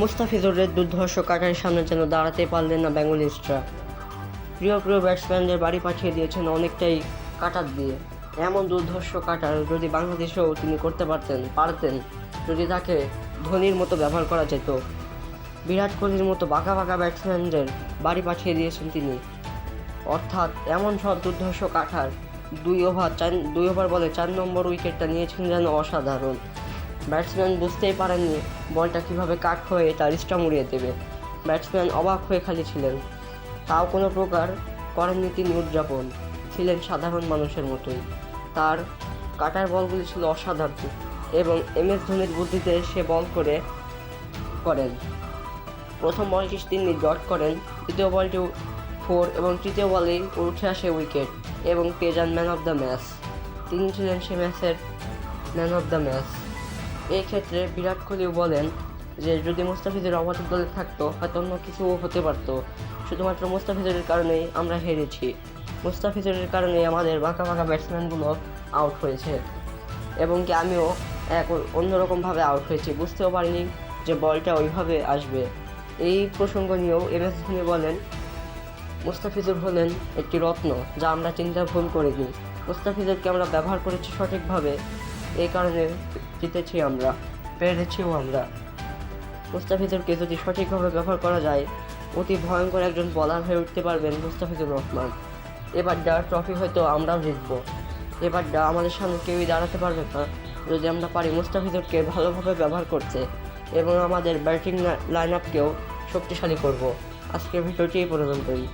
মুস্তাফিজুরের দুর্ধর্ষ কাটারের সামনে যেন দাঁড়াতে পারলেন না বেঙ্গলিস্টরা। প্রিয় প্রিয় ব্যাটসম্যানদের বাড়ি পাঠিয়ে দিয়েছেন অনেকটাই কাটার দিয়ে। এমন দুর্ধর্ষ কাটার যদি বাংলাদেশেও তিনি করতে পারতেন পারতেন, যদি তাকে ধোনির মতো ব্যবহার করা যেত। বিরাট কোহলির মতো বাঁকা বাঁকা ব্যাটসম্যানদের বাড়ি পাঠিয়ে দিয়েছেন তিনি। অর্থাৎ এমন সব দুর্ধর্ষ কাঠার দুই ওভার চার, দুই ওভার বলে চার নম্বর উইকেটটা নিয়েছেন যেন অসাধারণ। ব্যাটসম্যান বুঝতেই পারেননি বলটা কীভাবে কাট হয়ে তার স্টাম উড়িয়ে দেবে। ব্যাটসম্যান অবাক হয়ে খালি ছিলেন। তাও কোনো প্রকার করেননি তিনি উদযাপন। ছিলেন সাধারণ মানুষের মতোই। তার কাটার বলগুলি ছিল অসাধারণ এবং এম এস ধোনির বুদ্ধিতে সে বল করে করেন। প্রথম বলটি তিনি ডট করেন, দ্বিতীয় বলটি ফোর এবং তৃতীয় বলেই উঠে আসে উইকেট এবং পেয়ে যান ম্যান অফ দ্য ম্যাচ। তিনি ছিলেন সে ম্যাচের ম্যান অফ দ্য ম্যাচ। এই ক্ষেত্রে বিরাট কোহলিও বলেন যে, যদি মুস্তাফিজের অবাধক দলে থাকতো, হয়তো অন্য কিছু হতে পারতো। শুধুমাত্র মুস্তাফিজের কারণেই আমরা হেরেছি। মুস্তাফিজের কারণে আমাদের বাঁকা বাঁকা ব্যাটসম্যানগুলো আউট হয়েছে। এবং কি আমিও এক অন্যরকমভাবে আউট হয়েছি। বুঝতেও পারিনি যে, বলটা ওইভাবে আসবে। এই প্রসঙ্গ নিয়েও এম এস ধোনি বলেন, মুস্তাফিজুর হলেন একটি রত্ন যা আমরা চিন্তা ভুল করিনি। মুস্তাফিজুরকে আমরা ব্যবহার করেছি সঠিকভাবে। এই কারণে জিতেছি আমরা, পেরেছিও আমরা। মুস্তাফিজুরকে যদি সঠিকভাবে ব্যবহার করা যায়, অতি ভয়ঙ্কর একজন বলার হয়ে উঠতে পারবেন মুস্তাফিজুর রহমান। এবার ডা ট্রফি হয়তো আমরাও জিতবো। এবার ডা আমাদের সামনে কেউই দাঁড়াতে পারবে না। যদি আমরা পারি মুস্তাফিজুরকে ভালোভাবে ব্যবহার করতে এবং আমাদের ব্যাটিং লাইন আপকেও শক্তিশালী করব। আজকের ভিডিওটি এই পর্যন্তই।